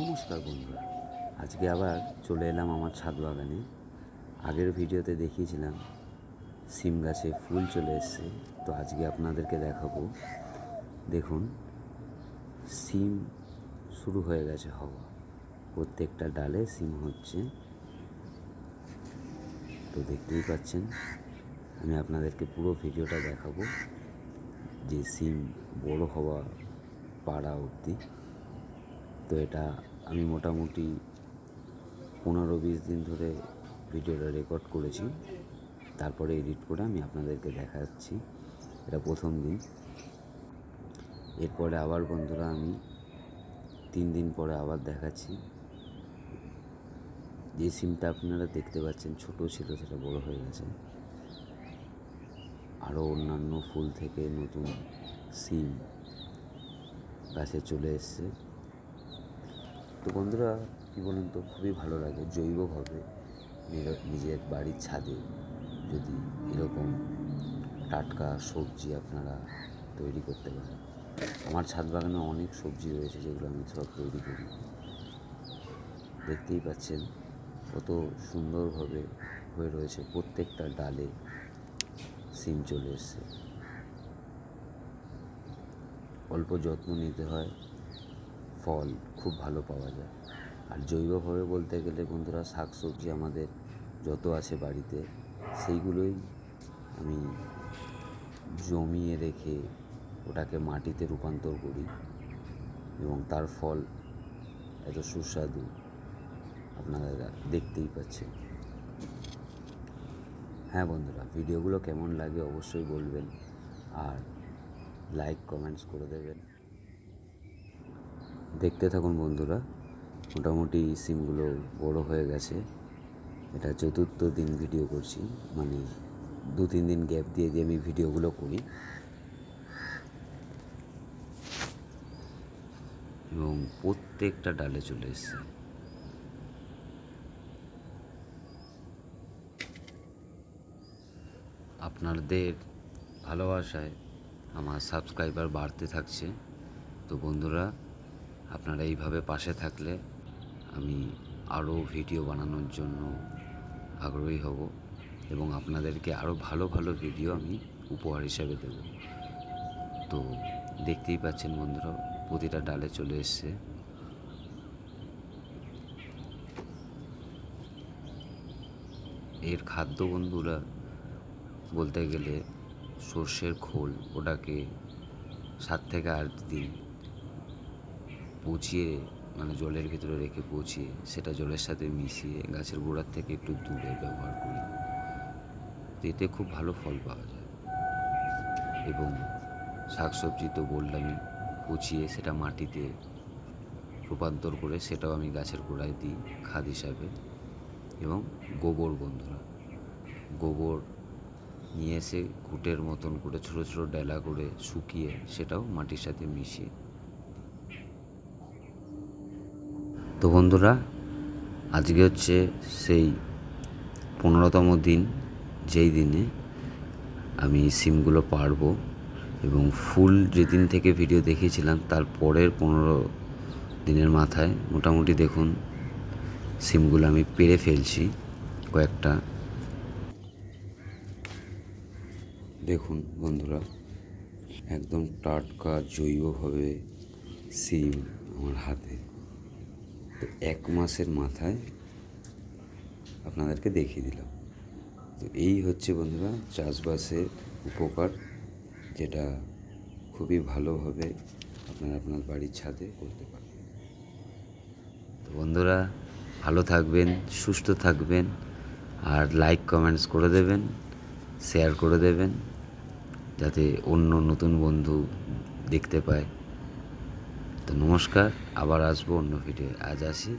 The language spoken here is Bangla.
নমস্কার বন্ধুরা আজকে আবার চলে এলাম আমার ছাদ বাগানে। আগের ভিডিওতে দেখিয়েছিলাম, সিম গাছে ফুল চলে এসছে। তো আজকে আপনাদেরকে দেখাবো। দেখুন, সিম শুরু হয়ে গেছে হওয়া। প্রত্যেকটা ডালে সিম হচ্ছে। তো দেখতেই পাচ্ছেন, আমি আপনাদেরকে পুরো ভিডিওটা দেখাবো। যে সিম বড় হওয়া পাড়া অবধি। তো এটা আমি মোটামুটি পনেরো বিশ দিন ধরে ভিডিওটা রেকর্ড করেছি। তারপরে এডিট করে আমি আপনাদেরকে দেখাচ্ছি। এটা প্রথম দিন। এরপরে আবার বন্ধুরা আমি তিন দিন পরে আবার দেখাচ্ছি। যে সিমটা আপনারা দেখতে পাচ্ছেন, ছোট ছিল, সেটা বড় হয়ে গেছে। আরও অন্যান্য ফুল থেকে নতুন সিম গাছে চলে এসছে। তো বন্ধুরা, কী বলুন তো, খুবই ভালো লাগে। জৈবভাবে নিজের বাড়ির ছাদে। যদি এরকম টাটকা সবজি আপনারা তৈরি করতে পারেন। আমার ছাদ বাগানে অনেক সবজি রয়েছে যেগুলো আমি সব তৈরি করি। দেখতেই পাচ্ছেন কত সুন্দরভাবে হয়ে রয়েছে প্রত্যেকটা ডালে সিম চলে এসছে। অল্প যত্ন নিতে হয়। ফল খুব ভালো পাওয়া যায়। আর জৈবভাবে বলতে গেলে বন্ধুরা শাক সবজি আমাদের যত আছে বাড়িতে, সেইগুলোই আমি জমিয়ে রেখে ওটাকে মাটিতে রূপান্তর করি এবং তার ফল এত সুস্বাদু আপনারা দেখতেই পাচ্ছেন। হ্যাঁ বন্ধুরা, ভিডিওগুলো কেমন লাগে অবশ্যই বলবেন আর লাইক কমেন্টস করে দেবেন। দেখতে থাকুন বন্ধুরা। মোটামুটি সিমগুলো বড় হয়ে গেছে। এটা চতুর্থ দিন ভিডিও করছি। মানে দু তিন দিন গ্যাপ দিয়ে দিয়ে আমি ভিডিওগুলো করি। এবং প্রত্যেকটা ডালে চলে এসছে। আপনাদের ভালোবাসায় আমার সাবস্ক্রাইবার বাড়তে থাকছে। তো বন্ধুরা আপনারা এইভাবে পাশে থাকলে আমি আরও ভিডিও বানানোর জন্য আগ্রহী হব এবং আপনাদেরকে আরও ভালো ভালো ভিডিও আমি উপহার হিসাবে দেব। তো দেখতেই পাচ্ছেন বন্ধুরা, প্রতিটা ডালে চলে এসছে। এর খাদ্য বন্ধুরা, বলতে গেলে সর্ষের খোল, ওটাকে সাত থেকে আট দিন পচিয়ে মানে জলের ভিতরে রেখে পচিয়ে, সেটা জলের সাথে মিশিয়ে গাছের গোড়ার থেকে একটু দূরে ব্যবহার করি। এতে খুব ভালো ফল পাওয়া যায়। এবং শাকসবজি তো বললামই, পচিয়ে সেটা মাটিতে রূপান্তর করে সেটাও আমি গাছের গোড়ায় দিই খাদ হিসাবে। এবং গোবর বন্ধুরা, গোবর নিয়ে এসে কুটের মতন করে ছোটো ছোটো ডেলা করে শুকিয়ে সেটাও মাটির সাথে মিশিয়ে তো বন্ধুরা, আজকে হচ্ছে সেই পনেরোতম দিন, যেই দিনে আমি সিমগুলো পারব এবং ফুল যেদিন থেকে ভিডিও দেখিয়েছিলাম, তার পরের পনেরো দিনের মাথায় মোটামুটি দেখুন সিমগুলো আমি পেরে ফেলছি কয়েকটা। দেখুন বন্ধুরা, একদম টাটকা জৈবভাবে সিম আমার হাতে। তো এক মাসের মাথায় আপনাদেরকে দেখিয়ে দিলাম। তো এই হচ্ছে বন্ধুরা চাষবাসের উপকার, যেটা খুবই ভালোভাবে আপনারা আপনার বাড়ির ছাদে করতে পারবেন। তো বন্ধুরা, ভালো থাকবেন, সুস্থ থাকবেন, আর লাইক, কমেন্টস করে দেবেন, শেয়ার করে দেবেন, যাতে অন্য নতুন বন্ধু দেখতে পায়। তো নমস্কার আবার আসব অন্য ভিডিও আজ আসি